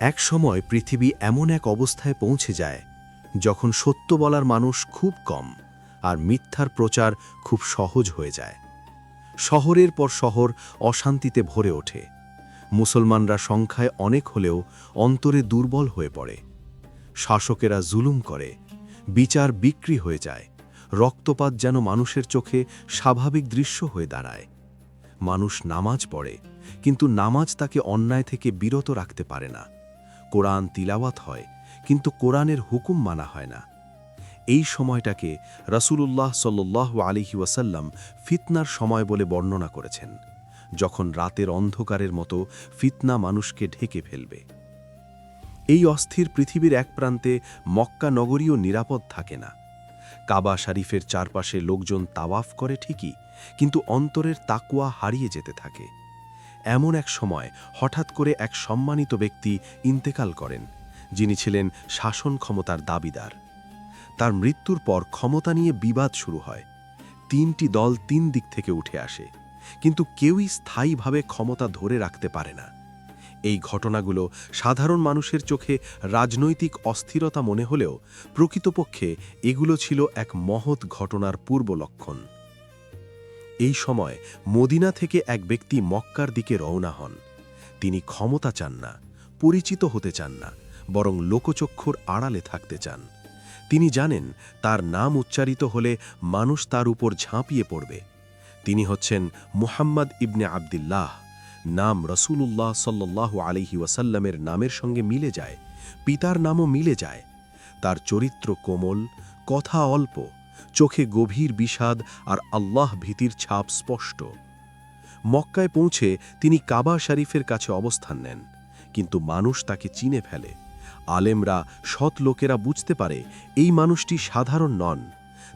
এক সময় পৃথিবী এমন এক অবস্থায় পৌঁছে যায়, যখন সত্য বলার মানুষ খুব কম আর মিথ্যার প্রচার খুব সহজ হয়ে যায়। শহরের পর শহর অশান্তিতে ভরে ওঠে। মুসলমানরা সংখ্যায় অনেক হলেও অন্তরে দুর্বল হয়ে পড়ে। শাসকেরা জুলুম করে, বিচার বিক্রি হয়ে যায়, রক্তপাত যেন মানুষের চোখে স্বাভাবিক দৃশ্য হয়ে দাঁড়ায়। মানুষ নামাজ পড়ে, কিন্তু নামাজ তাকে অন্যায় থেকে বিরত রাখতে পারে না। কোরআন তিলাওয়াত হয়, কিন্তু কোরআনের হুকুম মানা হয় না। এই সময়টাকে রাসূলুল্লাহ সাল্লাহ আলিহি ওয়াসাল্লাম ফিতনার সময় বলে বর্ণনা করেছেন, যখন রাতের অন্ধকারের মতো ফিতনা মানুষকে ঢেকে ফেলবে। এই অস্থির পৃথিবীর এক প্রান্তে মক্কা নগরীও নিরাপদ থাকে না। কাবা শরীফের চারপাশে লোকজন তাওয়াফ করে ঠিকই, কিন্তু অন্তরের তাকুয়া হারিয়ে যেতে থাকে। এমন এক সময় হঠাৎ করে এক সম্মানিত ব্যক্তি ইন্তেকাল করেন, যিনি ছিলেন শাসন ক্ষমতার দাবিদার। তার মৃত্যুর পর ক্ষমতা নিয়ে বিবাদ শুরু হয়। তিনটি দল তিন দিক থেকে উঠে আসে, কিন্তু কেউই স্থায়ীভাবে ক্ষমতা ধরে রাখতে পারে না। এই ঘটনাগুলো সাধারণ মানুষের চোখে রাজনৈতিক অস্থিরতা মনে হলেও প্রকৃতপক্ষে এগুলো ছিল এক মহৎ ঘটনার পূর্ব লক্ষণ এই সময় মদিনা থেকে এক ব্যক্তি মক্কার দিকে রওনা হন। তিনি ক্ষমতা চান না, পরিচিত হতে চান না, বরং লোকচক্ষুর আড়ালে থাকতে চান। তিনি জানেন তার নাম উচ্চারিত হলে মানুষ তার উপর ঝাঁপিয়ে পড়বে। তিনি হচ্ছেন মুহাম্মদ ইবনে আবদুল্লাহ। নাম রসুলুল্লাহ সাল্লাহ আলহি ওয়াসাল্লামের নামের সঙ্গে মিলে যায়, পিতার নামও মিলে যায়। তার চরিত্র কোমল, কথা অল্প চোখে গভীর বিষাদ আর আল্লাহ ভীতির ছাপ স্পষ্ট। মক্কায় পৌঁছে তিনি কাবা শরীফের কাছে অবস্থান নেন, কিন্তু মানুষ তাকে চিনে ফেলে। আলেমরা সৎ লোকেরা বুঝতে পারে এই মানুষটি সাধারণ নন।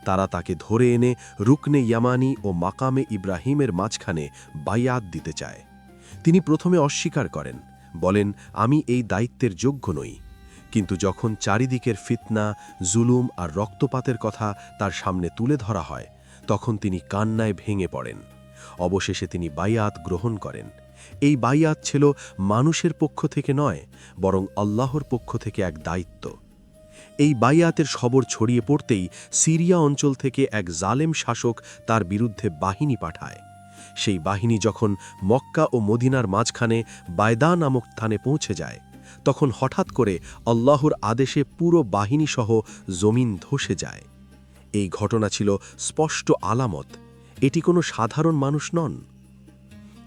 তারা তাকে ধরে এনে রুকনে ইয়ামানি ও মাকামে ইব্রাহিমের মাঝখানে বাইয়াত দিতে চায়। তিনি প্রথমে অস্বীকার করেন, বলেন, আমি এই দায়িত্বের যোগ্য নই। কিন্তু যখন চারিদিকের ফিতনা, জুলুম আর রক্তপাতের কথা তার সামনে তুলে ধরা হয়, তখন তিনি কান্নায় ভেঙে পড়েন। অবশেষে তিনি বাইয়াত গ্রহণ করেন। এই বাইয়াত ছিল মানুষের পক্ষ থেকে নয়, বরং আল্লাহর পক্ষ থেকে এক দায়িত্ব। এই বাইয়াতের খবর ছড়িয়ে পড়তেই সিরিয়া অঞ্চল থেকে এক জালেম শাসক তার বিরুদ্ধে বাহিনী পাঠায়। সেই বাহিনী যখন মক্কা ও মদিনার মাঝখানে বায়দা নামক স্থানে পৌঁছে যায় তখন হঠাৎ করে আল্লাহর আদেশে পুরো বাহিনীসহ জমিন ধসে যায়। এই ঘটনা ছিল স্পষ্ট আলামত। এটি কোনো সাধারণ মানুষ নন।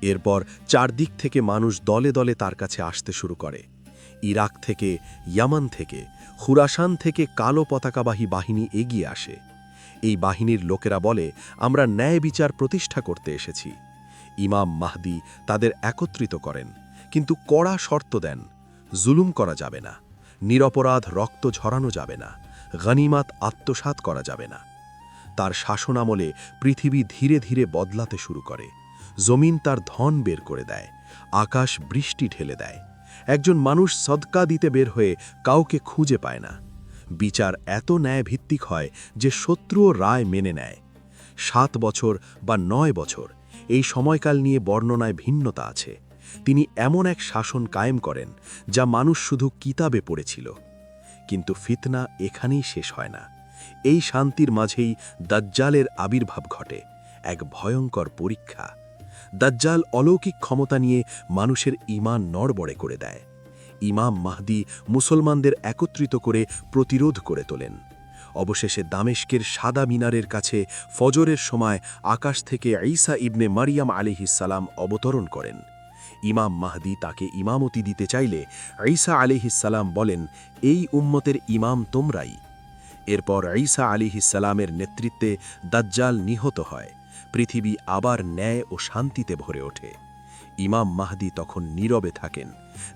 এরপর চারদিক থেকে মানুষ দলে দলে তার কাছে আসতে শুরু করে। ইরাক থেকে, ইয়ামান থেকে, খুরাসান থেকে কালো পতাকাবাহী বাহিনী এগিয়ে আসে। এই বাহিনীর লোকেরা বলে, আমরা ন্যায় বিচার প্রতিষ্ঠা করতে এসেছি। ইমাম মাহদি তাদের একত্রিত করেন, কিন্তু কড়া শর্ত দেন। জুলুম করা যাবে না, নিরপরাধ রক্ত ঝরানো যাবে না, গনিমাত আত্মসাত করা যাবে না। তার শাসনামলে পৃথিবী ধীরে ধীরে বদলাতে শুরু করে, জমিন তার ধন বের করে দেয়, আকাশ বৃষ্টি ঢেলে দেয়। একজন মানুষ সদকা দিতে বের হয়ে কাউকে খুঁজে পায় না। বিচার এত ন্যায়ভিত্তিক হয় যে শত্রুও রায় মেনে নেয়। সাত বছর বা নয় বছর, এই সময়কাল নিয়ে বর্ণনায় ভিন্নতা আছে। তিনি এমন এক শাসন কায়েম করেন, যা মানুষ শুধু কিতাবে পড়েছিল। কিন্তু ফিতনা এখানেই শেষ হয় না। এই শান্তির মাঝেই দাজ্জালের আবির্ভাব ঘটে, এক ভয়ঙ্কর পরীক্ষা। দাজ্জাল অলৌকিক ক্ষমতা নিয়ে মানুষের ইমান নড়বড়ে করে দেয়। ইমাম মাহদি মুসলমানদের একত্রিত করে প্রতিরোধ করে তোলেন। অবশেষে দামেশকের সাদা মিনারের কাছে ফজরের সময় আকাশ থেকে ঈসা ইবনে মারিয়াম আলিহিসাল্লাম অবতরণ করেন। ইমাম মাহদি তাকে ইমামতি দিতে চাইলে ঈসা আলিহিসাল্লাম বলেন, এই উম্মতের ইমাম তোমরাই। এরপর ঈসা আলিহিসাল্লামের নেতৃত্বে দাজ্জাল নিহত হয়। পৃথিবী আবার ন্যায় ও শান্তিতে ভরে ওঠে। ইমাম মাহদি তখন নীরবে থাকেন।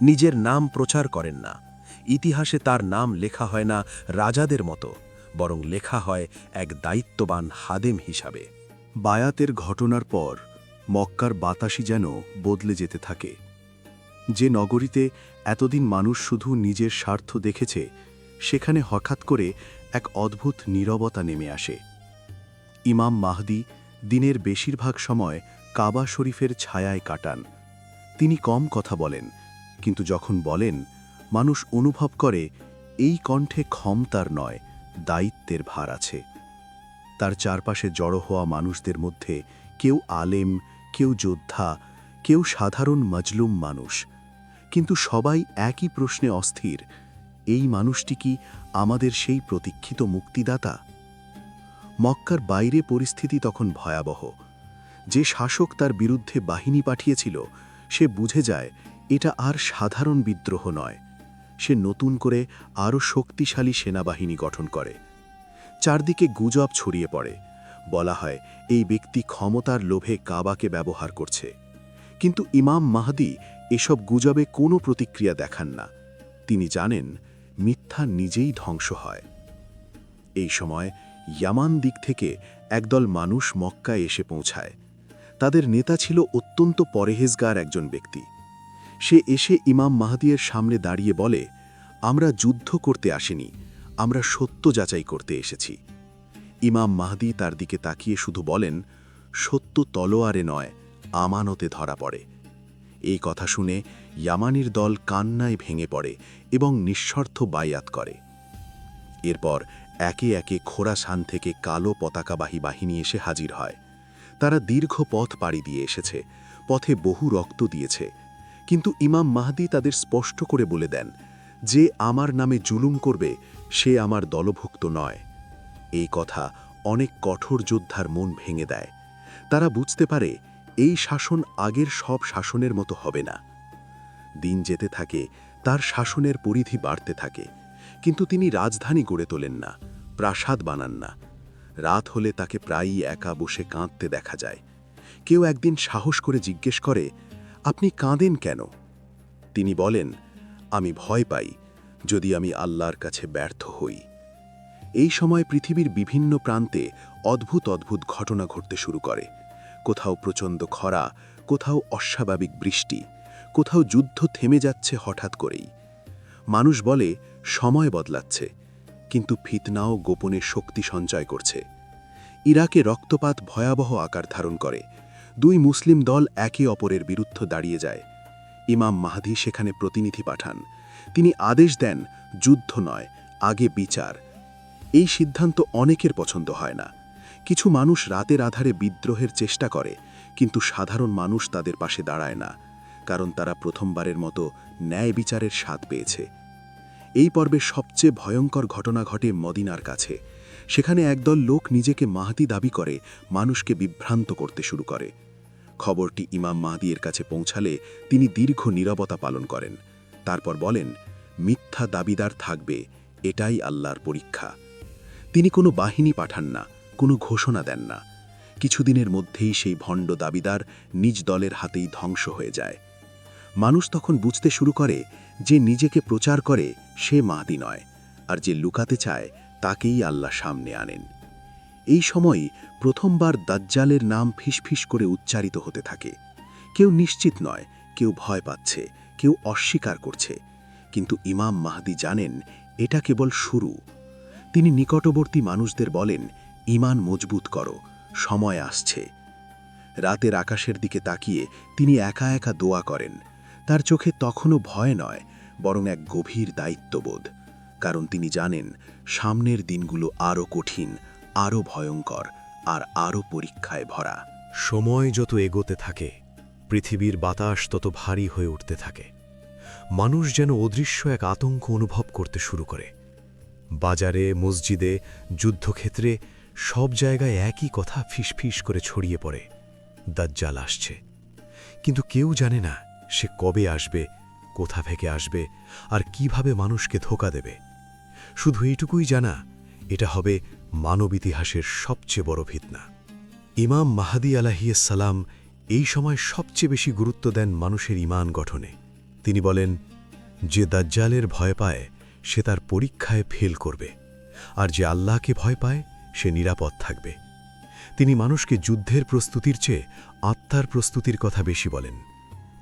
নিজের নাম প্রচার করেন না। ইতিহাসে তার নাম লেখা হয় না রাজাদের মতো, বরং লেখা হয় এক দায়িত্ববান হাদেম হিসাবে। বায়াতের ঘটনার পর মক্কার বাতাসই যেন বদলে যেতে থাকে। যে নগরীতে এতদিন মানুষ শুধু নিজের স্বার্থ দেখেছে, সেখানে হঠাৎ করে এক অদ্ভুত নীরবতা নেমে আসে। ইমাম মাহদি দিনের বেশিরভাগ সময় কাবা শরীফের ছায়ায় কাটান। তিনি কম কথা বলেন, কিন্তু যখন বলেন, মানুষ অনুভব করে, এই কণ্ঠে ক্ষমতার নয়, দায়িত্বের ভার আছে। তার চারপাশে জড়ো হওয়া মানুষদের মধ্যে কেউ আলেম কেউ যোদ্ধা, কেউ সাধারণ মজলুম মানুষ। কিন্তু সবাই একই প্রশ্নে অস্থির, এই মানুষটি কি আমাদের সেই প্রতীক্ষিত মুক্তিদাতা? মক্কার বাইরে পরিস্থিতি তখন ভয়াবহ। যে শাসক তার বিরুদ্ধে বাহিনী পাঠিয়েছিল, সে বুঝে যায় এটা আর সাধারণ বিদ্রোহ নয়। সে নতুন করে আরও শক্তিশালী সেনাবাহিনী গঠন করে। চারদিকে গুজব ছড়িয়ে পড়ে। বলা হয়, এই ব্যক্তি ক্ষমতার লোভে কাবাকে ব্যবহার করছে। কিন্তু ইমাম মাহদি এসব গুজবে কোনো প্রতিক্রিয়া দেখান না। তিনি জানেন, মিথ্যা নিজেই ধ্বংস হয়। এই সময় ইয়ামান দিক থেকে একদল মানুষ মক্কায় এসে পৌঁছায়। তাদের নেতা ছিল অত্যন্ত পরেহেজগার একজন ব্যক্তি। সে এসে ইমাম মাহাদিয়ের সামনে দাঁড়িয়ে বলে, আমরা যুদ্ধ করতে আসিনি, আমরা সত্য যাচাই করতে এসেছি। ইমাম মাহদি তার দিকে তাকিয়ে শুধু বলেন, সত্য তলোয়ারে নয়, আমানতে ধরা পড়ে। এই কথা শুনে ইয়ামানির দল কান্নায় ভেঙে পড়ে এবং নিঃস্বার্থ বায়াত করে। এরপর একে একে খোরাসান থেকে কালো পতাকাবাহী বাহিনী এসে হাজির হয়। তারা দীর্ঘ পথ পাড়ি দিয়ে এসেছে, পথে বহু রক্ত দিয়েছে। কিন্তু ইমাম মাহদি তাদের স্পষ্ট করে বলে দেন, যে আমার নামে জুলুম করবে, সে আমার দলভুক্ত নয়। এই কথা অনেক কঠোর যোদ্ধার মন ভেঙে দেয়। তারা বুঝতে পারে এই শাসন আগের সব শাসনের মতো হবে না। দিন যেতে থাকে, তার শাসনের পরিধি বাড়তে থাকে। কিন্তু তিনি রাজধানী গড়ে তোলেন না, প্রাসাদ বানান না। রাত হলে তাকে প্রায়ই একা বসে কাঁদতে দেখা যায়। কেউ একদিন সাহস করে জিজ্ঞেস করে, আপনি কাঁদেন কেন? তিনি বলেন, আমি ভয় পাই, যদি আমি আল্লাহর কাছে ব্যর্থ হই। এই সময় পৃথিবীর বিভিন্ন প্রান্তে অদ্ভুত অদ্ভুত ঘটনা ঘটতে শুরু করে। কোথাও প্রচণ্ড খরা, কোথাও অস্বাভাবিক বৃষ্টি, কোথাও যুদ্ধ থেমে যাচ্ছে হঠাৎ করেই। মানুষ বলে, সময় বদলাচ্ছে, কিন্তু ফিতনাও গোপনে শক্তি সঞ্চয় করছে। ইরাকে রক্তপাত ভয়াবহ আকার ধারণ করে। দুই মুসলিম দল একে অপরের বিরুদ্ধ দাঁড়িয়ে যায়। ইমাম মাহাদি সেখানে প্রতিনিধি পাঠান। তিনি আদেশ দেন, যুদ্ধ নয়, আগে বিচার। এই সিদ্ধান্ত অনেকের পছন্দ হয় না। কিছু মানুষ রাতের আধারে বিদ্রোহের চেষ্টা করে, কিন্তু সাধারণ মানুষ তাদের পাশে দাঁড়ায় না, কারণ তারা প্রথমবারের মতো ন্যায় বিচারের স্বাদ পেয়েছে। এই পর্বে সবচেয়ে ভয়ঙ্কর ঘটনা ঘটে মদিনার কাছে। সেখানে একদল লোক নিজেকে মাহাদি দাবি করে, মানুষকে বিভ্রান্ত করতে শুরু করে। খবরটি ইমাম মাহদিয়ের কাছে পৌঁছালে তিনি দীর্ঘ নীরবতা পালন করেন। তারপর বলেন, মিথ্যা দাবিদার থাকবে, এটাই আল্লাহর পরীক্ষা। তিনি কোনো বাহিনী পাঠান না, কোনো ঘোষণা দেন না। কিছুদিনের মধ্যেই সেই ভণ্ড দাবিদার নিজ দলের হাতেই ধ্বংস হয়ে যায়। মানুষ তখন বুঝতে শুরু করে যে নিজেকে প্রচার করে সে মাহাদি নয়, আর যে লুকাতে চায় তাকেই আল্লাহ সামনে আনেন। এই সময় প্রথমবার দাজ্জালের নাম ফিসফিস করে উচ্চারিত হতে থাকে। কেউ নিশ্চিত নয়, কেউ ভয় পাচ্ছে, কেউ অস্বীকার করছে, কিন্তু ইমাম মাহাদি জানেন এটা কেবল শুরু। তিনি নিকটবর্তী মানুষদের বলেন ইমান মজবুত করো, সময় আসছে। রাতের আকাশের দিকে তাকিয়ে তিনি একা একা দোয়া করেন। তার চোখে তখনও ভয় নয়, বরং এক গভীর দায়িত্ববোধ। কারণ তিনি জানেন, সামনের দিনগুলো আরও কঠিন আরও ভয়ঙ্কর, আর আরও পরীক্ষায় ভরা। সময় যত এগোতে থাকে, পৃথিবীর বাতাস তত ভারী হয়ে উঠতে থাকে। মানুষ যেন অদৃশ্য এক আতঙ্ক অনুভব করতে শুরু করে। বাজারে, মসজিদে, যুদ্ধক্ষেত্রে সব জায়গায় একই কথা ফিসফিস করে ছড়িয়ে পড়ে। দাজ্জাল আসছে। কিন্তু কেউ জানে না সে কবে আসবে, কোথা থেকে আসবে, আর কীভাবে মানুষকে ধোকা দেবে। শুধু এইটুকুই জানা, এটা হবে মানব ইতিহাসের সবচেয়ে বড় ভিতনা ইমাম মাহাদি সালাম এই সময় সবচেয়ে বেশি গুরুত্ব দেন মানুষের ইমান গঠনে। তিনি বলেন, যে দাজ্জালের ভয় পায় সে তার পরীক্ষায় ফেল করবে। আর যে আল্লাহকে ভয় পায়, সে নিরাপদ থাকবে। তিনি মানুষকে যুদ্ধের প্রস্তুতির চেয়ে আত্মার প্রস্তুতির কথা বেশি বলেন।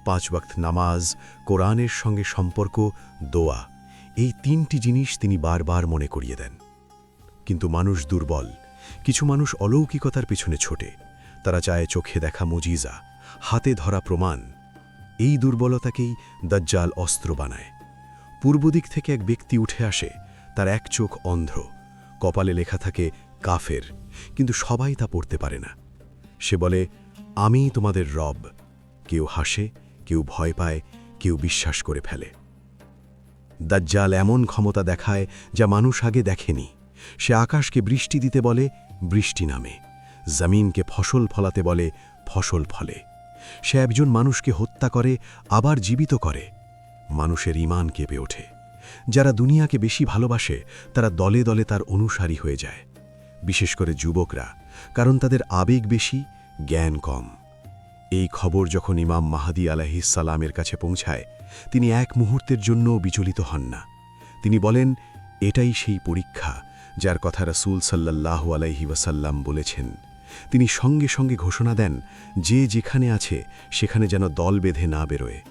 পাঁচ ওয়াক্ত নামাজ, কোরআনের সঙ্গে সম্পর্ক, দোয়া, এই তিনটি জিনিস তিনি বারবার মনে করিয়ে দেন। কিন্তু মানুষ দুর্বল। কিছু মানুষ অলৌকিকতার পিছনে ছোটে। তারা চায় চোখে দেখা মুজিজা, হাতে ধরা প্রমাণ। এই দুর্বলতাকেই দাজ্জাল অস্ত্র বানায়। পূর্ব দিক থেকে এক ব্যক্তি উঠে আসে, তার এক চোখ অন্ধ্র কপালে লেখা থাকে, কাফের। কিন্তু সবাই তা পড়তে পারে না। সে বলে, আমি তোমাদের রব। কেউ হাসে, কেউ ভয় পায়, কেউ বিশ্বাস করে ফেলে। দাজ্জাল এমন ক্ষমতা দেখায়, যা মানুষ আগে দেখেনি। সে আকাশকে বৃষ্টি দিতে বলে, বৃষ্টি নামে। জমিনকে ফসল ফলাতে বলে, ফসল ফলে। সে একজন মানুষকে হত্যা করে, আবার জীবিত করে। মানুষের ইমান কেঁপে ওঠে। যারা দুনিয়াকে বেশি ভালোবাসে, তারা দলে দলে তার অনুসারী হয়ে যায়। বিশেষ করে যুবকরা, কারণ তাদের আবেগ বেশি, জ্ঞান কম। এই খবর যখন ইমাম মাহাদি আলাহিসাল্লামের কাছে পৌঁছায়, তিনি এক মুহূর্তের জন্য বিচলিত হন না। তিনি বলেন, এটাই সেই পরীক্ষা যার কথা রাসূল সাল্লাহ আলাইহি ওয়াসাল্লাম বলেছেন। তিনি সঙ্গে সঙ্গে ঘোষণা দেন, যে যেখানে আছে, সেখানে যেন দল বেঁধে না বেরোয়।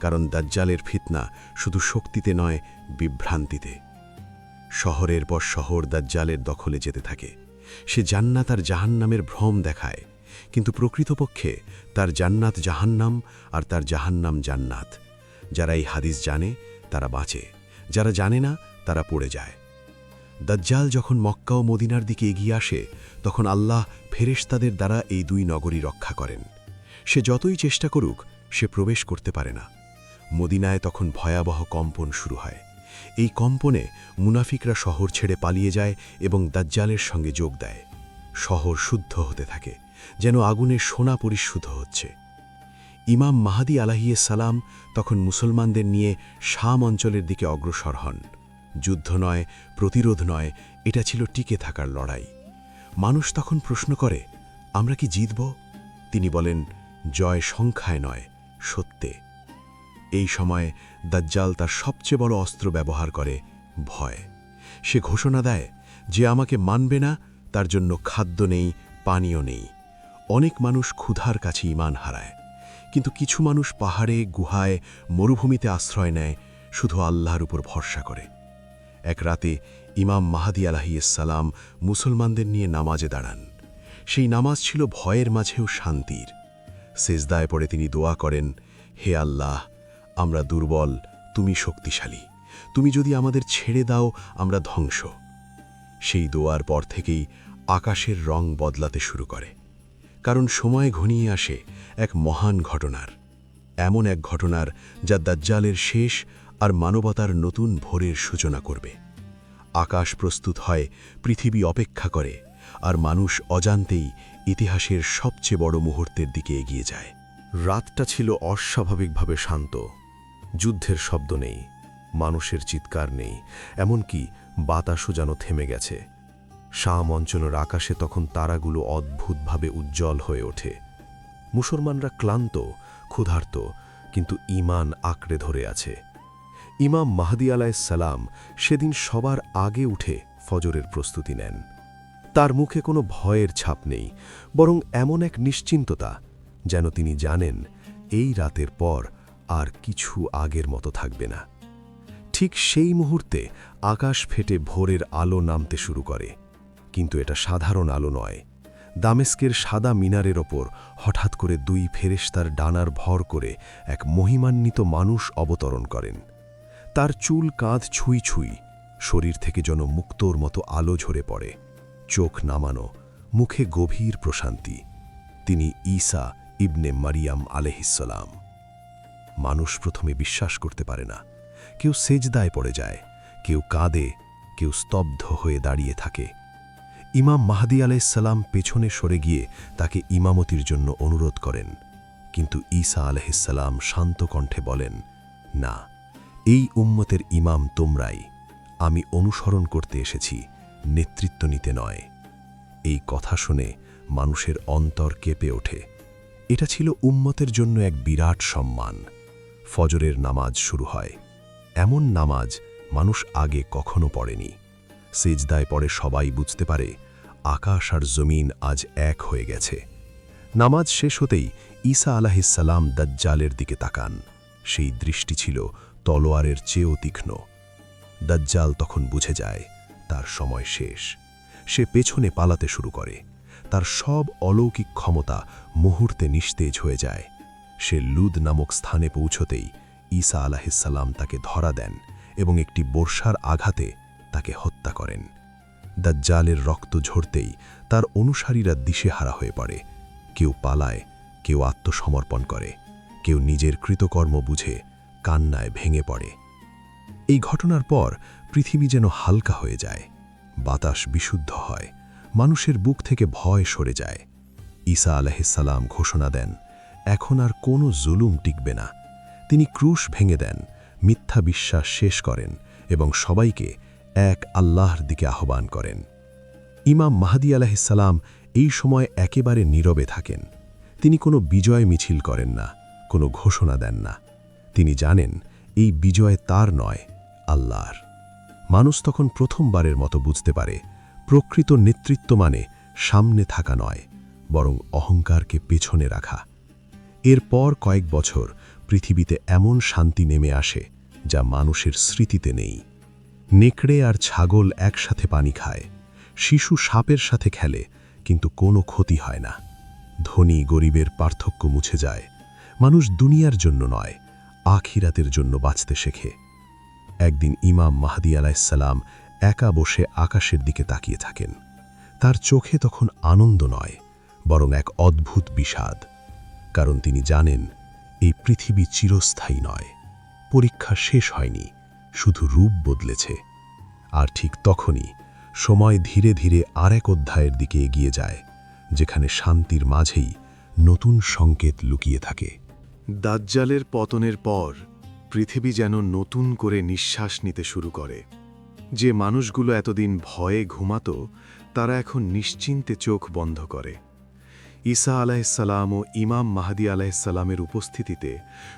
কারণ দাজ্জালের ফিতনা শুধু শক্তিতে নয়, বিভ্রান্তিতে। শহরের পর শহর দাজ্জালের দখলে যেতে থাকে। সে জান্নাত আর জাহান্নামের ভ্রম দেখায়। কিন্তু প্রকৃতপক্ষে তার জান্নাত জাহান্নাম আর তার জাহান্নাম জান্নাত। যারা এই হাদিস জানে, তারা বাঁচে। যারা জানে না, তারা পড়ে যায়। দাজ্জাল যখন মক্কা ও মদিনার দিকে এগিয়ে আসে, তখন আল্লাহ ফেরেশতাদের দ্বারা এই দুই নগরী রক্ষা করেন। সে যতই চেষ্টা করুক, সে প্রবেশ করতে পারে না। মদিনায় তখন ভয়াবহ কম্পন শুরু হয়। এই কম্পনে মুনাফিকরা শহর ছেড়ে পালিয়ে যায় এবং দাজ্জালের সঙ্গে যোগ দেয়। শহর শুদ্ধ হতে থাকে, যেন আগুনের সোনা পরিশুদ্ধ হচ্ছে। ইমাম মাহাদি আলাহিয়ে সালাম তখন মুসলমানদের নিয়ে শাম অঞ্চলের দিকে অগ্রসর হন। যুদ্ধ নয়, প্রতিরোধ নয়, এটা ছিল টিকে থাকার লড়াই। মানুষ তখন প্রশ্ন করে, আমরা কি জিতব? তিনি বলেন, জয় সংখ্যায় নয়, সত্যে। এই সময় দাজ্জাল তার সবচেয়ে বড় অস্ত্র ব্যবহার করে, ভয়। সে ঘোষণা দেয় যে আমাকে মানবে না, তার জন্য খাদ্য নেই, পানীয় নেই। অনেক মানুষ ক্ষুধার কাছে ইমান হারায়। কিন্তু কিছু মানুষ পাহাড়ে, গুহায়, মরুভূমিতে আশ্রয় নেয়, শুধু আল্লাহর উপর ভরসা করে। এক রাতে ইমাম মাহাদি আলাহিসাল্লাম মুসলমানদের নিয়ে নামাজে দাঁড়ান। সেই নামাজ ছিল ভয়ের মাঝেও শান্তির। সেজদায় পড়ে তিনি দোয়া করেন, হে আল্লাহ আমরা দুর্বল, তুমি শক্তিশালী। তুমি যদি আমাদের ছেড়ে দাও, আমরা ধ্বংস। সেই দোয়ার পর থেকেই আকাশের রং বদলাতে শুরু করে। কারণ সময় ঘনিয়ে আসে এক মহান ঘটনার। এমন এক ঘটনার যা দাজ্জালের শেষ আর মানবতার নতুন ভোরের সূচনা করবে। আকাশ প্রস্তুত হয়, পৃথিবী অপেক্ষা করে, আর মানুষ অজান্তেই ইতিহাসের সবচেয়ে বড় মুহূর্তের দিকে এগিয়ে যায়। রাতটা ছিল অস্বাভাবিকভাবে শান্ত। যুদ্ধের শব্দ নেই, মানুষের চিৎকার নেই, এমনকি বাতাসও যেন থেমে গেছে। শাম অঞ্চলের আকাশে তখন তারাগুলো অদ্ভুতভাবে উজ্জ্বল হয়ে ওঠে। মুসলমানরা ক্লান্ত, ক্ষুধার্ত, কিন্তু ইমান আঁকড়ে ধরে আছে। ইমাম মাহদি সালাম সেদিন সবার আগে উঠে ফজরের প্রস্তুতি নেন। তার মুখে কোনো ভয়ের ছাপ নেই, বরং এমন এক নিশ্চিন্ততা যেন তিনি জানেন, এই রাতের পর আর কিছু আগের মতো থাকবে না। ঠিক সেই মুহূর্তে আকাশ ফেটে ভোরের আলো নামতে শুরু করে। কিন্তু এটা সাধারণ আলো নয়। দামেস্কের সাদা মিনারের ওপর হঠাৎ করে দুই ফেরেশতার ডানার ভর করে এক মহিমান্বিত মানুষ অবতরণ করেন। তার চুল কাঁধ ছুঁই ছুঁই, শরীর থেকে যেন মুক্তোর মতো আলো ঝরে পড়ে। চোখ নামানো, মুখে গভীর প্রশান্তি। তিনি ঈসা ইবনে মারিয়াম আলেহিসাল্লাম মানুষ প্রথমে বিশ্বাস করতে পারে না। কেউ সেজদায় পড়ে যায়, কেউ কাঁদে, কেউ স্তব্ধ হয়ে দাঁড়িয়ে থাকে। ইমাম মাহাদি আলাইসাল্লাম পেছনে সরে গিয়ে তাকে ইমামতির জন্য অনুরোধ করেন। কিন্তু ঈসা আলহিসাল্লাম শান্ত কণ্ঠে বলেন, না, এই উম্মতের ইমাম তোমরাই। আমি অনুসরণ করতে এসেছি, নেতৃত্ব নিতে নয়। এই কথা শুনে মানুষের অন্তর কেঁপে ওঠে। এটা ছিল উম্মতের জন্য এক বিরাট সম্মান। ফজরের নামাজ শুরু হয়। এমন নামাজ মানুষ আগে কখনো পড়েনি। সেজদায় পড়ে সবাই বুঝতে পারে, আকাশ আর জমিন আজ এক হয়ে গেছে। নামাজ শেষ হতেই ঈসা আলাহিসাল্লাম দাজ্জালের দিকে তাকান। সেই দৃষ্টি ছিল তলোয়ারের চেয়েও তীক্ষ্ণ। দাজ্জাল তখন বুঝে যায়, তার সময় শেষ। সে পেছনে পালাতে শুরু করে। তার সব অলৌকিক ক্ষমতা মুহূর্তে নিস্তেজ হয়ে যায়। সে লুদ নামক স্থানে পৌঁছতেই ঈসা আলাহিসাল্লাম তাকে ধরা দেন এবং একটি বর্ষার আঘাতে তাকে হত্যা করেন। দাজ্জালের রক্ত ঝরতেই তার অনুসারীরা দিশেহারা হয়ে পড়ে। কেউ পালায়, কেউ আত্মসমর্পণ করে, কেউ নিজের কৃতকর্ম বুঝে কান্নায় ভেঙে পড়ে। এই ঘটনার পর পৃথিবী যেন হালকা হয়ে যায়, বাতাস বিশুদ্ধ হয়, মানুষের বুক থেকে ভয় সরে যায়। ঈসা আলাহিসাল্লাম ঘোষণা দেন এখন আর কোনো জুলুম টিকবে না। তিনি ক্রুশ ভেঙে দেন, মিথ্যা বিশ্বাস শেষ করেন এবং সবাইকে এক আল্লাহর দিকে আহ্বান করেন। ইমাম মাহাদি আলাহিসাল্লাম এই সময় একেবারে নীরবে থাকেন। তিনি কোনো বিজয় মিছিল করেন না, কোনো ঘোষণা দেন না। তিনি জানেন, এই বিজয় তার নয়, আল্লাহর। মানুষ তখন প্রথমবারের মতো বুঝতে পারে, প্রকৃত নেতৃত্ব মানে সামনে থাকা নয়, বরং অহংকারকে পেছনে রাখা। এরপর কয়েক বছর পৃথিবীতে এমন শান্তি নেমে আসে যা মানুষের স্মৃতিতে নেই। নেকড়ে আর ছাগল একসাথে পানি খায়, শিশু সাপের সাথে খেলে, কিন্তু কোনো ক্ষতি হয় না। ধনী গরিবের পার্থক্য মুছে যায়, মানুষ দুনিয়ার জন্য নয়, আখিরাতের জন্য বাঁচতে শেখে। একদিন ইমাম মাহাদি আলাইসাল্লাম একা বসে আকাশের দিকে তাকিয়ে থাকেন। তার চোখে তখন আনন্দ নয়, বরং এক অদ্ভুত বিষাদ। কারণ তিনি জানেন, এই পৃথিবী চিরস্থায়ী নয়। পরীক্ষা শেষ হয়নি, শুধু রূপ বদলেছে। আর ঠিক তখনই সময় ধীরে ধীরে আরেক অধ্যায়ের দিকে এগিয়ে যায়, যেখানে শান্তির মাঝেই নতুন সংকেত লুকিয়ে থাকে। দাজ্জালের পতনের পর পৃথিবী যেন নতুন করে নিঃশ্বাস নিতে শুরু করে। যে মানুষগুলো এতদিন ভয়ে ঘুমাত, তারা এখন নিশ্চিন্তে চোখ বন্ধ করে। ঈসা আলাহিসাল্লাম ও ইমাম মাহাদি আলাহিসাল্লামের উপস্থিতিতে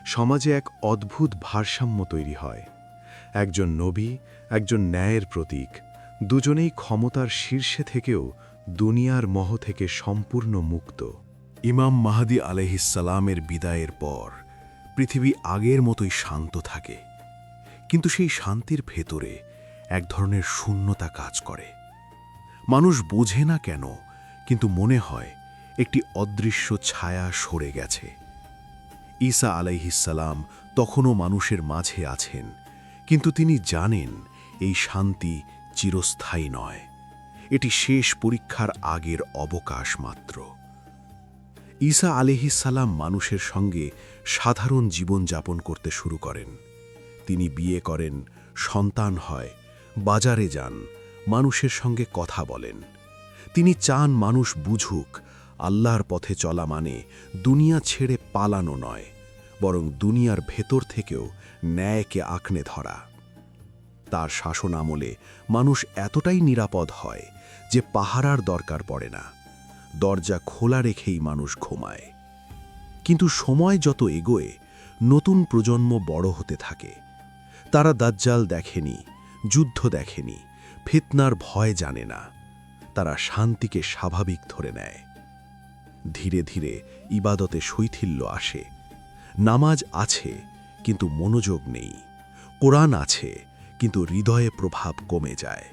সমাজে এক অদ্ভুত ভারসাম্য তৈরি হয়। একজন নবী, একজন ন্যায়ের প্রতীক, দুজনেই ক্ষমতার শীর্ষে থেকেও দুনিয়ার মহ থেকে সম্পূর্ণ মুক্ত। ইমাম মাহাদি আলহিসালামের বিদায়ের পর পৃথিবী আগের মতোই শান্ত থাকে। কিন্তু সেই শান্তির ভেতরে এক ধরনের শূন্যতা কাজ করে। মানুষ বোঝে না কেন, কিন্তু মনে হয় একটি অদৃশ্য ছায়া সরে গেছে। ঈসা আলাইহিসাল্লাম তখনও মানুষের মাঝে আছেন, কিন্তু তিনি জানেন এই শান্তি চিরস্থায়ী নয়। এটি শেষ পরীক্ষার আগের অবকাশ মাত্র। ঈসা আলিহিসাল্লাম মানুষের সঙ্গে সাধারণ জীবন যাপন করতে শুরু করেন। তিনি বিয়ে করেন, সন্তান হয়, বাজারে যান, মানুষের সঙ্গে কথা বলেন। তিনি চান মানুষ বুঝুক আল্লাহর পথে চলা মানে দুনিয়া ছেড়ে পালানো নয়, বরং দুনিয়ার ভেতর থেকেও ন্যায়কে আঁকড়ে ধরা। তার শাসন আমলে মানুষ এতটাই নিরাপদ হয় যে পাহারার দরকার পড়ে না, দরজা খোলা রেখেই মানুষ ঘুমায়। কিন্তু সময় যত এগোয়, নতুন প্রজন্ম বড় হতে থাকে। তারা দাজ্জাল দেখেনি, যুদ্ধ দেখেনি, ফিতনার ভয় জানে না। তারা শান্তিকে স্বাভাবিক ধরে নেয়। ধীরে ধীরে ইবাদতে শৈথিল্য আসে। নামাজ আছে, কিন্তু মনোযোগ নেই। কোরআন আছে, কিন্তু হৃদয়ে প্রভাব কমে যায়।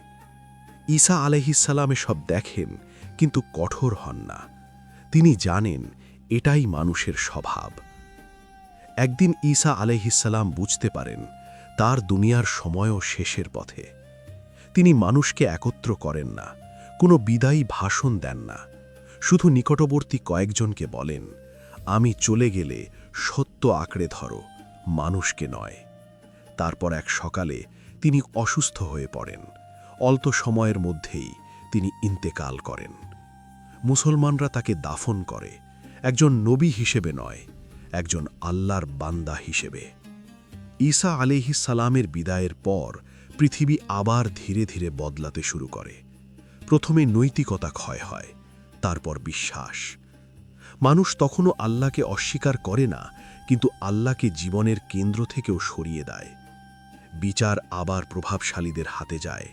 ঈসা আলহিসাল্লামে সব দেখেন, কিন্তু কঠোর হন না। তিনি জানেন, এটাই মানুষের স্বভাব। একদিন ঈসা আলহিসাল্লাম বুঝতে পারেন, তার দুনিয়ার সময়ও শেষের পথে। তিনি মানুষকে একত্র করেন না, কোনো বিদায়ী ভাষণ দেন না। শুধু নিকটবর্তী কয়েকজনকে বলেন, আমি চলে গেলে সত্য আঁকড়ে ধরো, মানুষকে নয়। তারপর এক সকালে তিনি অসুস্থ হয়ে পড়েন। অল্প সময়ের মধ্যেই তিনি ইন্তেকাল করেন। মুসলমানরা তাকে দাফন করে। একজন নবী হিসেবে নয়, একজন আল্লাহর বান্দা হিসেবে। ঈসা সালামের বিদায়ের পর পৃথিবী আবার ধীরে ধীরে বদলাতে শুরু করে। প্রথমে নৈতিকতা ক্ষয় হয় তারপর বিশ্বাস। মানুষ তখনও আল্লাহকে অস্বীকার করে না, কিন্তু আল্লাহকে জীবনের কেন্দ্র থেকেও সরিয়ে দেয়। বিচার আবার প্রভাবশালীদের হাতে যায়।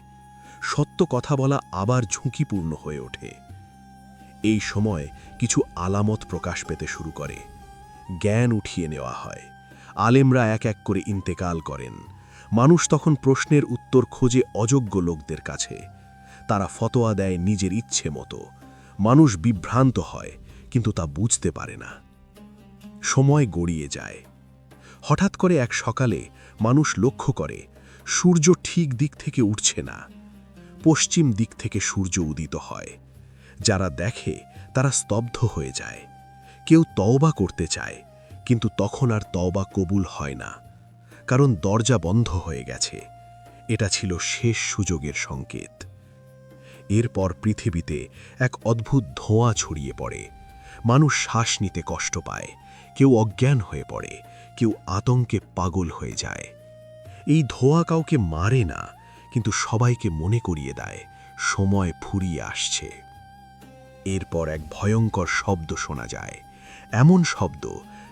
সত্য কথা বলা আবার ঝুঁকিপূর্ণ হয়ে ওঠে। এই সময় কিছু আলামত প্রকাশ পেতে শুরু করে। জ্ঞান উঠিয়ে নেওয়া হয়। আলেমরা এক এক করে ইন্তেকাল করেন। মানুষ তখন প্রশ্নের উত্তর খোঁজে অযোগ্য লোকদের কাছে। তারা ফতোয়া দেয় নিজের ইচ্ছে মতো। মানুষ বিভ্রান্ত হয়, কিন্তু তা বুঝতে পারে না। সময় গড়িয়ে যায়। হঠাৎ করে এক সকালে মানুষ লক্ষ্য করে, সূর্য ঠিক দিক থেকে উঠছে না। পশ্চিম দিক থেকে সূর্য উদিত হয়। যারা দেখে, তারা স্তব্ধ হয়ে যায়। কেউ তওবা করতে চায়, কিন্তু তখন আর তওবা কবুল হয় না, কারণ দরজা বন্ধ হয়ে গেছে। এটা ছিল শেষ সুযোগের সংকেত। এরপর পৃথিবীতে এক অদ্ভুত ধোঁয়া ছড়িয়ে পড়ে। মানুষ শ্বাস নিতে কষ্ট পায়। কেউ অজ্ঞান হয়ে পড়ে। কেউ আতঙ্কে পাগল হয়ে যায়। এই ধোঁয়া কাউকে মারে না, কিন্তু সবাইকে মনে করিয়ে দেয়, সময় ফুরিয়ে আসছে। এরপর এক ভয়ঙ্কর শব্দ শোনা যায়। এমন শব্দ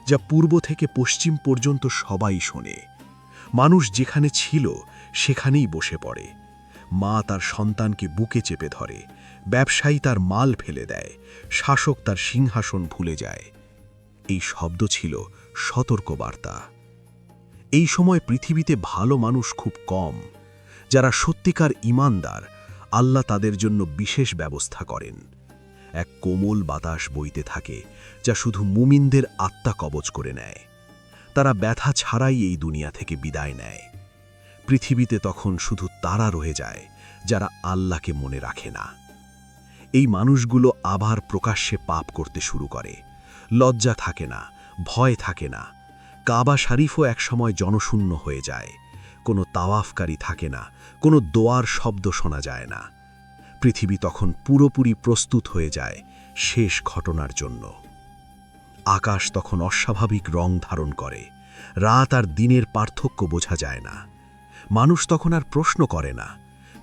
যা পূর্ব থেকে পশ্চিম পর্যন্ত সবাই শোনে। মানুষ যেখানে ছিল, সেখানেই বসে পড়ে। মা তার সন্তানকে বুকে চেপে ধরে। ব্যবসায়ী তার মাল ফেলে দেয়। শাসক তার সিংহাসন ভুলে যায়। এই শব্দ ছিল সতর্কবার্তা। এই সময় পৃথিবীতে ভালো মানুষ খুব কম, যারা সত্যিকার ইমানদার। আল্লাহ তাদের জন্য বিশেষ ব্যবস্থা করেন। এক কোমল বাতাস বইতে থাকে, যা শুধু মুমিনদের আত্মা কবচ করে নেয়। তারা ব্যথা ছাড়াই এই দুনিয়া থেকে বিদায় নেয়। পৃথিবীতে তখন শুধু তারা রয়ে যায়, যারা আল্লাহকে মনে রাখে না। এই মানুষগুলো আবার প্রকাশ্যে পাপ করতে শুরু করে। লজ্জা থাকে না, ভয় থাকে না। কাবা শারিফও একসময় জনশূন্য হয়ে যায়। কোনো তাওয়াফকারী থাকে না, কোনো দোয়ার শব্দ শোনা যায় না। পৃথিবী তখন পুরোপুরি প্রস্তুত হয়ে যায় শেষ ঘটনার জন্য। আকাশ তখন অস্বাভাবিক রং ধারণ করে। রাত আর দিনের পার্থক্য বোঝা যায় না। মানুষ তখন আর প্রশ্ন করে না,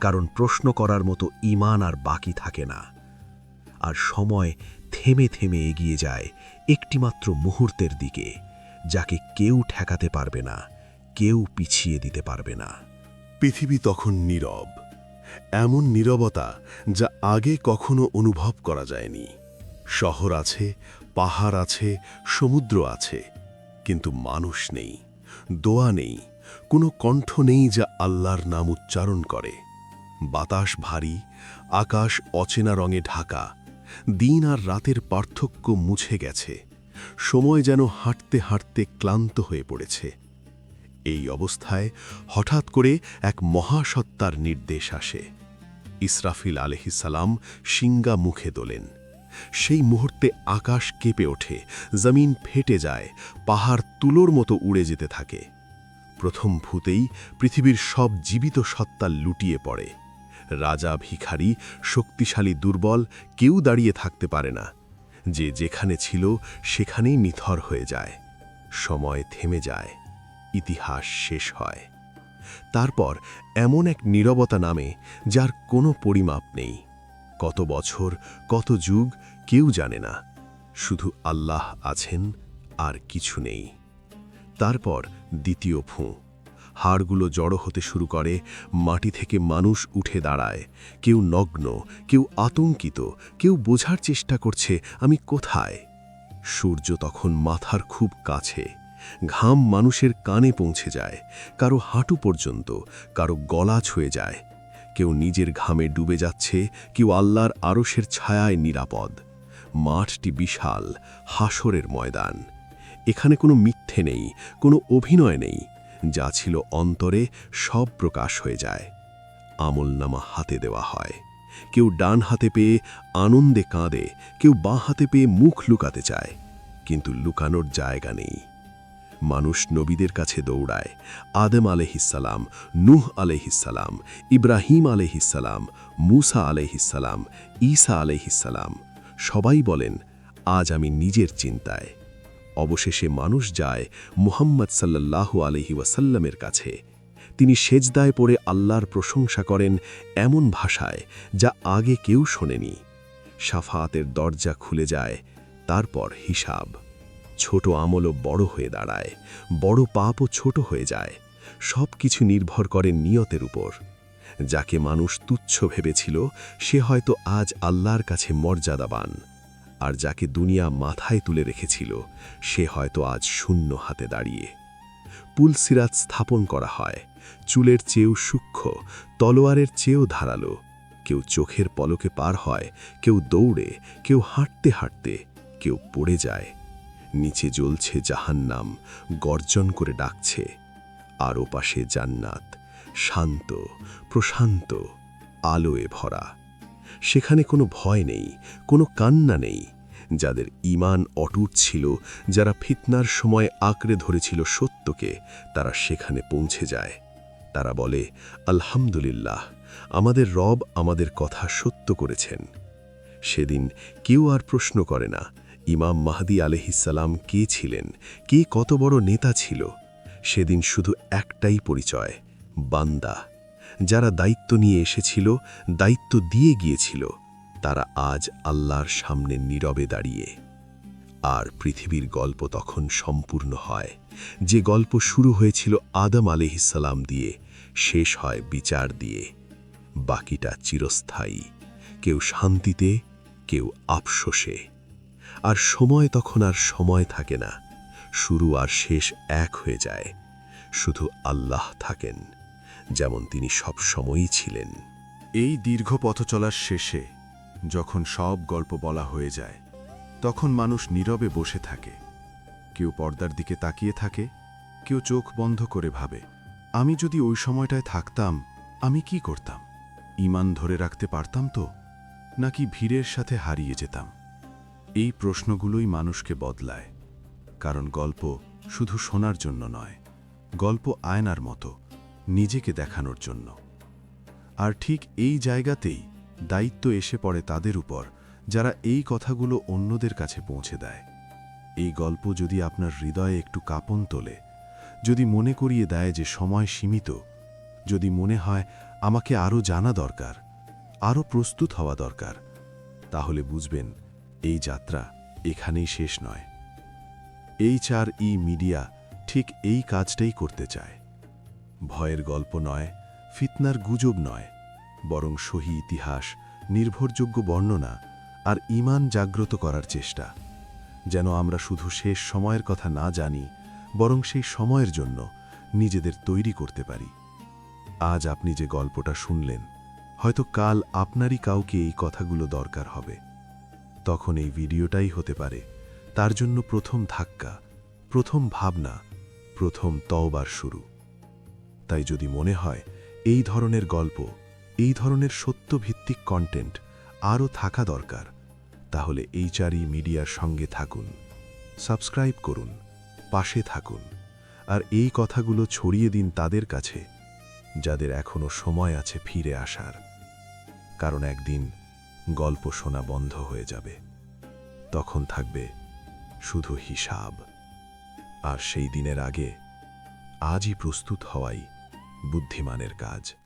কারণ প্রশ্ন করার মতো ইমান আর বাকি থাকে না। আর সময় থেমে থেমে এগিয়ে যায় একটিমাত্র মুহূর্তের দিকে, যাকে কেউ ঠেকাতে পারবে না, কেউ পিছিয়ে দিতে পারবে না। পৃথিবী তখন নীরব, এমন নীরবতা যা আগে কখনো অনুভব করা যায়নি। শহর আছে, পাহাড় আছে, সমুদ্র আছে, কিন্তু মানুষ নেই, দোয়া নেই কোনো কণ্ঠ নেই যা আল্লাহর নাম উচ্চারণ করে। বাতাস ভারী, আকাশ অচেনা রঙে ঢাকা, দিন আর রাতের পার্থক্য মুছে গেছে, সময় যেন হাঁটতে হাঁটতে ক্লান্ত হয়ে পড়েছে। এই অবস্থায় হঠাৎ করে এক মহাসত্তার নির্দেশ আসে। ইসরাফিল আলহিসাল্লাম সিঙ্গা মুখে তোলেন। সেই মুহূর্তে আকাশ কেঁপে ওঠে, জমিন ফেটে যায়, পাহাড় তুলোর মতো উড়ে যেতে থাকে। প্রথম ভূতেই পৃথিবীর সব জীবিত সত্তা লুটিয়ে পড়ে। রাজা ভিখারি শক্তিশালী দুর্বল কেউ দাঁড়িয়ে থাকতে পারে না। যে যেখানে ছিল সেখানেই নিথর হয়ে যায়। সময় থেমে যায়, ইতিহাস শেষ হয়। তারপর এমন এক নীরবতা নামে যার কোনো পরিমাপ নেই। কত বছর, কত যুগ কেউ জানে না। শুধু আল্লাহ আছেন আর কিছু নেই। তারপর দ্বিতীয় ফুঁ। হাড়গুলো জড়ো হতে শুরু করে, মাটি থেকে মানুষ উঠে দাঁড়ায়। কেউ নগ্ন, কেউ আতঙ্কিত, কেউ বোঝার চেষ্টা করছে, আমি কোথায়? সূর্য তখন মাথার খুব কাছে। ঘাম মানুষের কানে পৌঁছে যায়। কারও হাঁটু পর্যন্ত, কারও গলা ছুঁয়ে যায়। কেউ নিজের ঘামে ডুবে যাচ্ছে, কেউ আল্লাহর আরশের ছায়ায় নিরাপদ। মাঠটি বিশাল, হাসরের ময়দান। এখানে কোনো মিথ্যে নেই, কোনো অভিনয় নেই, যা ছিল অন্তরে সব প্রকাশ হয়ে যায়। আমলনামা হাতে দেওয়া হয়। কেউ ডান হাতে পেয়ে আনন্দে কাঁদে, কেউ বাঁ হাতে পেয়ে মুখ লুকাতে চায়, কিন্তু লুকানোর জায়গা নেই। মানুষ নবীদের কাছে দৌড়ায়, আদম আলহিসাল্লাম নুহ আলহিসাল্লাম ইব্রাহিম আলহিসাল্লাম মুসা আলহিসাল্লাম ঈসা আলহিসাল্লাম সবাই বলেন, আজ আমি নিজের চিন্তায়। অবশেষে মানুষ যায় মুহাম্মদ সাল্লাল্লাহু আলহি ওয়াসাল্লামের কাছে। তিনি সেজদায় পড়ে আল্লাহর প্রশংসা করেন এমন ভাষায় যা আগে কেউ শোনেনি। সাফাতের দরজা খুলে যায়, তারপর হিসাব। ছোট আমলও বড় হয়ে দাঁড়ায়, বড় পাপও ছোট হয়ে যায় সব কিছু নির্ভর করে নিয়তের উপর। যাকে মানুষ তুচ্ছ ভেবেছিল, সে হয়তো আজ আল্লাহর কাছে মর্যাদাবান। আর যাকে দুনিয়া মাথায় তুলে রেখেছিল, সে হয়তো আজ শূন্য হাতে দাঁড়িয়ে। পুলসিরাত স্থাপন করা হয়, চুলের চেয়েও সূক্ষ্ম, তলোয়ারের চেয়েও ধারালো। কেউ চোখের পলকে পার হয়, কেউ দৌড়ে, কেউ হাঁটতে হাঁটতে, কেউ পড়ে যায়। নিচে জ্বলছে জাহান্নাম, গর্জন করে ডাকছে। আর ওপাশে জান্নাত, শান্ত, প্রশান্ত, আলোয় ভরা। সেখানে কোনো ভয় নেই, কোনো কান্না নেই। যাদের ইমান অটুট ছিল, যারা ফিতনার সময় আঁকড়ে ধরেছিল সত্যকে, তারা সেখানে পৌঁছে যায়। তারা বলে, আলহামদুলিল্লাহ, আমাদের রব আমাদের কথা সত্য করেছেন। সেদিন কেউ আর প্রশ্ন করে না, ইমাম মাহদি আলহিসাল্লাম কে ছিলেন, কে কত বড় নেতা ছিল। সেদিন শুধু একটাই পরিচয়, বান্দা। যারা দায়িত্ব নিয়ে এসেছিল, দায়িত্ব দিয়ে গিয়েছিল, তারা আজ আল্লাহর সামনে নীরবে দাঁড়িয়ে। আর পৃথিবীর গল্প তখন সম্পূর্ণ হয়। যে গল্প শুরু হয়েছিল আদম আলহিসাল্লাম দিয়ে, শেষ হয় বিচার দিয়ে। বাকিটা চিরস্থায়ী। কেউ শান্তিতে, কেউ আফসোসে। আর সময় তখন আর সময় থাকে না। শুরু আর শেষ এক হয়ে যায়। শুধু আল্লাহ থাকেন। যেমন তিনি সব সময়ই ছিলেন। এই দীর্ঘ পথ চলার শেষে যখন সব গল্প বলা হয়ে যায়, তখন মানুষ নীরবে বসে থাকে। কেউ পর্দার দিকে তাকিয়ে থাকে, কেউ চোখ বন্ধ করে ভাবে, আমি যদি ওই সময়টায় থাকতাম, আমি কি করতাম? ইমান ধরে রাখতে পারতাম তো? নাকি ভিড়ের সাথে হারিয়ে যেতাম? এই প্রশ্নগুলোই মানুষকে বদলায়। কারণ গল্প শুধু শোনার জন্য নয়, গল্প আয়নার মতো। নিজেকে দেখানোর জন্য। আর ঠিক এই জায়গাতেই দায়িত্ব এসে পড়ে তাদের উপর, যারা এই কথাগুলো অন্যদের কাছে পৌঁছে দেয়। এই গল্প যদি আপনার হৃদয়ে একটু কাঁপন তোলে, যদি মনে করিয়ে দেয় যে সময় সীমিত, যদি মনে হয় আমাকে আরও জানা দরকার, আরও প্রস্তুত হওয়া দরকার, তাহলে বুঝবেন এই যাত্রা এখানেই শেষ নয়। এই চার ই মিডিয়া ঠিক এই কাজটাই করতে চায়। ভয়ের গল্প নয়, ফিতনার গুজব নয়, বরং সহি ইতিহাস, নির্ভরযোগ্য বর্ণনা আর ইমান জাগ্রত করার চেষ্টা। যেন আমরা শুধু শেষ সময়ের কথা না জানি, বরং সেই সময়ের জন্য নিজেদের তৈরি করতে পারি। আজ আপনি যে গল্পটা শুনলেন, হয়তো কাল আপনারই কাউকে এই কথাগুলো দরকার হবে। তখন এই ভিডিওটাই হতে পারে, তার জন্য প্রথম ধাক্কা, প্রথম ভাবনা, প্রথম তওবার শুরু। তাই যদি মনে হয়, এই ধরনের গল্প, এই ধরনের সত্যভিত্তিক কন্টেন্ট আরও থাকা দরকার, তাহলে এই চারি মিডিয়ার সঙ্গে থাকুন, সাবস্ক্রাইব করুন, পাশে থাকুন, আর এই কথাগুলো ছড়িয়ে দিন তাদের কাছে, যাদের এখনও সময় আছে ফিরে আসার। কারণ একদিন গল্প শোনা বন্ধ হয়ে যাবে, তখন থাকবে শুধু হিসাব। আর সেই দিনের আগে আজই প্রস্তুত হওয়াই বুদ্ধিমানের কাজ।